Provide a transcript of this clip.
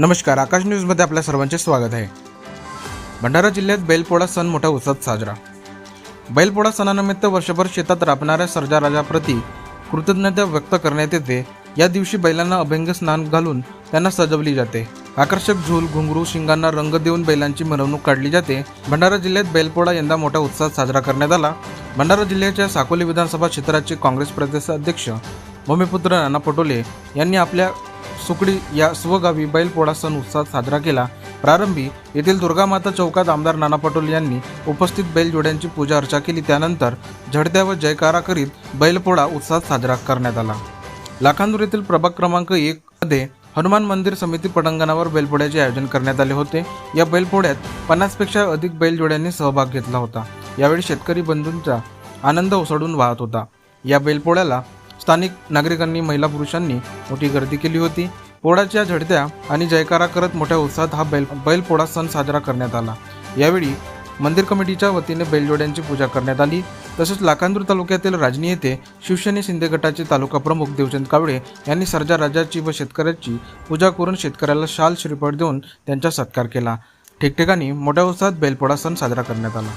नमस्कार आकाश न्यूजमध्ये आपल्या सर्वांचे स्वागत आहे. भंडारा जिल्ह्यात बैलपोळा सण मोठ्या उत्साहात साजरा. बैलपोळा सणानिमित्त वर्षभर शेतात राबणाऱ्या सर्जा राजाप्रती कृतज्ञता व्यक्त करण्यात येते. या दिवशी बैलांना अभंग स्नान घालून त्यांना सजवली जाते. आकर्षक झूल घुंगरू शिंगांना रंग देऊन बैलांची मिरवणूक काढली जाते. भंडारा जिल्ह्यात बैलपोळा यंदा मोठ्या उत्साहात साजरा करण्यात आला. भंडारा जिल्ह्याच्या साकोली विधानसभा क्षेत्राचे काँग्रेस प्रदेश अध्यक्ष भूमिपुत्र नाना पटोले यांनी आपल्या सुकडी या स्वगावी बैलपोळा सण उत्साहात साजरा केला. प्रारंभी येथील दुर्गामाता चौकात आमदार नाना पटोले यांनी उपस्थित बैलजोड्यांची पूजा अर्चा केली. त्यानंतर झडत्या व जयकारा करीत बैलपोळा उत्साहात साजरा करण्यात आला. लाखांदूर येथील प्रभाग क्रमांक एक मध्ये हनुमान मंदिर समिती पटांगणावर बैलपोळ्याचे आयोजन करण्यात आले होते. या बैलपोळ्यात पन्नासपेक्षा अधिक बैलजोड्यांनी सहभाग घेतला होता. यावेळी शेतकरी बंधूंचा आनंद ओसळून वाहत होता. या बैलपोळ्याला स्थानिक नागरिकांनी महिला पुरुषांनी मोठी गर्दी केली होती. पोळाच्या झडत्या आणि जयकारा करत मोठ्या उत्साहात हा बैल बैलपोळा सण साजरा करण्यात आला. यावेळी मंदिर कमिटीच्या वतीने बैलजोड्यांची पूजा करण्यात आली. तसेच लाखांदूर तालुक्यातील राजनी येथे शिवसेने शिंदे गटाचे तालुका प्रमुख देवचंद कावळे यांनी सर्जा राजाची व शेतकऱ्याची पूजा करून शेतकऱ्याला शाल श्रीफळ देऊन त्यांचा सत्कार केला. ठिकठिकाणी मोठ्या उत्साहात बैलपोळा सण साजरा करण्यात आला.